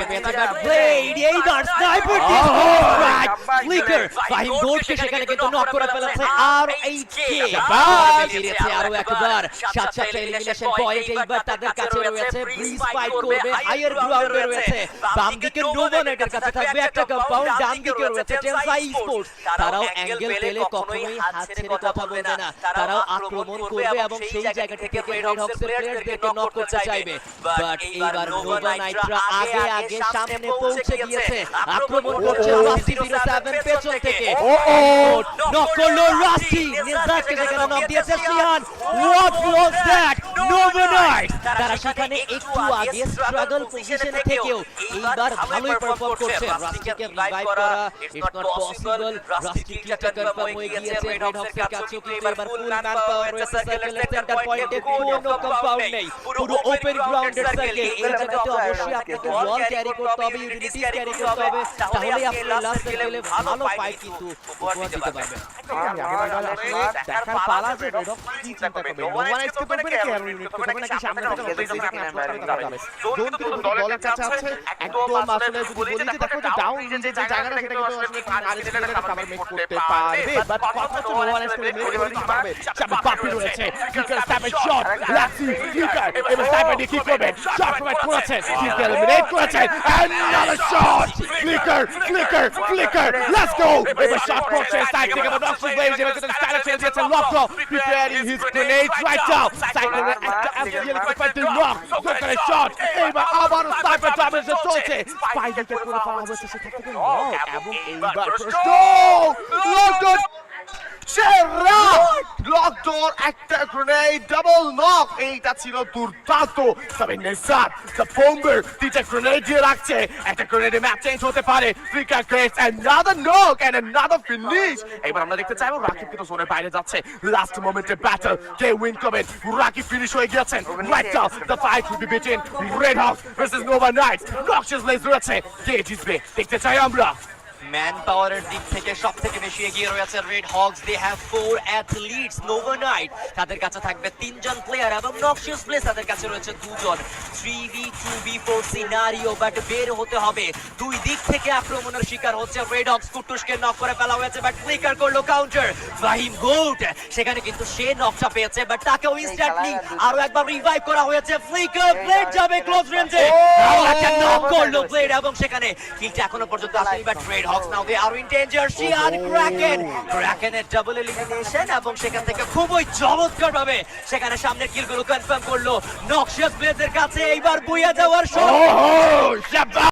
দেখতে পেয়েছে but sniper দিয়ে ফ্লিকার ফাহিম গোল্ডকে সেখানে কিন্তু নক করে ফেলেছে আর এই কে ফিরেছে আরও একবার সাত সাতটা এলিমিনেশন পয়েন্ট এইবার তাদের কাছে রয়েছে ব্রিজ ফাইট করবে হায়ার গ্রাউন্ডে রয়েছে বাম দিকে নোভানেটের কাছে থাকবে একটা কম্পাউন্ড ডান দিকে রয়েছে টেনসাই স্পোর্টস তারাও অ্যাঙ্গেল পেলে কখনোই হাত ছেড়ে কথা বলবে না তারাও আক্রমণ করবে এবং সেই জায়গা থেকে রেড হক্সের প্লেয়ারদেরকে নক করতে চাইবে বাট এইবার নোভা নাইট্রা আগে আগে সামনে পৌঁছে গিয়েছে। আক্রমণ করছে রাশি জিরো সেভেন পেছন থেকে। নক করল রাস্টি নিজাককে সেখানে নক দিয়েছে Sihan what was that Nova Knight তারা সেখানে একটু আগে স্ট্রাগল পজিশনে থেকেও এইবার ভালোই পারফর্ম করছে। রাস্টিকে রিভাইভ করা ইটস নট পসিবল রাস্টি ক্লিকটা কনফার্ম হয়ে গিয়েছে। রেড হক্সের কাছেও কিন্তু এবার ফুল ম্যান পাওয়ার রয়েছে সার্কেলের সেন্টার পয়েন্টে কোনো কম্পাউন্ড নেই। পুরো ওপেন গ্রাউন্ডের সার্কেল এই জায়গাতে অবশ্যই আপনাকে ওয়াল ক্যারি করতে হবে ইউটিলিটিস ক্যারি করতে হবে। তাহলেই আপনি লাস্ট সার্কেলে ভালো ফাইট কিন্তু উপহার দিতে পারবেন দেখার পালা যে রেড অফ কি চিন্তা করবে নোমান এক্সকে করবে নাকি আর ইউনিট করবে নাকি সামনে থেকে করে কিন্তু দলের কাছে আছে একদম আসলে যদি বলি যে দেখো যে ডাউন যে জায়গাটা সেটা কিন্তু আসলে আর এসকে কভার মেক করতে পারবে বাট কথা হচ্ছে নোমান এক্সকে মেক করতে পারবে সামনে বাপি রয়েছে কিকার স্ট্যাপের শট লাক্সি কিকার এবার স্নাইপার দিয়ে কি করবে শট প্রোভাইড করেছে কিকার এলিমিনেট করেছে another shot flicker flicker flicker let's go এবার শট করছে সাইড থেকে এবার নক্সল ব্লেজ এবার কিন্তু স্টাইল চেঞ্জ দিয়েছে লকডো preparing his grenade right now সাইকেলে একটা den Rock, sogar Shot, Ava Alvaro Sniper Diamond is assaulted. Spike gets one of our wishes to take the wrong. Ava, first goal! London! Gerard! লকডোর একটা grenade double knock এইটা ছিল দুর্দান্ত। তবে Nesar the bomber তিনটা grenade দিয়ে রাখছে। একটা গ্রেনেডে ম্যাচ চেঞ্জ হতে পারে। ফ্রিকা ক্রেস another knock and another finish এবার আমরা দেখতে চাইব রাকিব কিন্তু জোনের বাইরে যাচ্ছে। লাস্ট মোমেন্টে ব্যাটল কে উইন করবেন রাকিব ফিনিশ হয়ে গেছেন right now the fight will be between Red Hawk versus Nova Knights নকশাস লেজ রয়েছে, কে জিতবে? দেখতে চাই আমরা। ম্যান পাওয়ারের দিক থেকে সব থেকে বেশি এগিয়ে রয়েছে Red Hawks they have four athletes Nova Knight তাদের কাছে থাকবে তিনজন প্লেয়ার এবং নকশিয়াস প্লেস তাদের কাছে রয়েছে দুজন। Three v two B four scenario but বের হতে হবে। দুই দিক থেকে আক্রমণের শিকার হচ্ছে রেড হকস কুটুসকে নক করে ফেলা হয়েছে বাট ফ্লিকার করল কাউন্টার ফাহিম গোট সেখানে কিন্তু সে নকশা পেয়েছে বাট তাকেও ইনস্ট্যান্টলি আরও একবার রিভাইভ করা হয়েছে। ফ্লিকার ব্লেড যাবে ক্লোজ রেঞ্জে নক করল ব্লেড এবং সেখানে কিলটা এখনও পর্যন্ত আসেনি but Red Hawks now they are in danger Xi'an Kraken ক্র্যাকেনের ডাবল এলিমিনেশন এবং সেখান থেকে খুবই চমৎকার ভাবে সেখানে সামনের কিলগুলো কনফার্ম করল। নকশাস ব্লেজের কাছে এইবার বুইয়া যাওয়ার সময় Oh, Shabbat!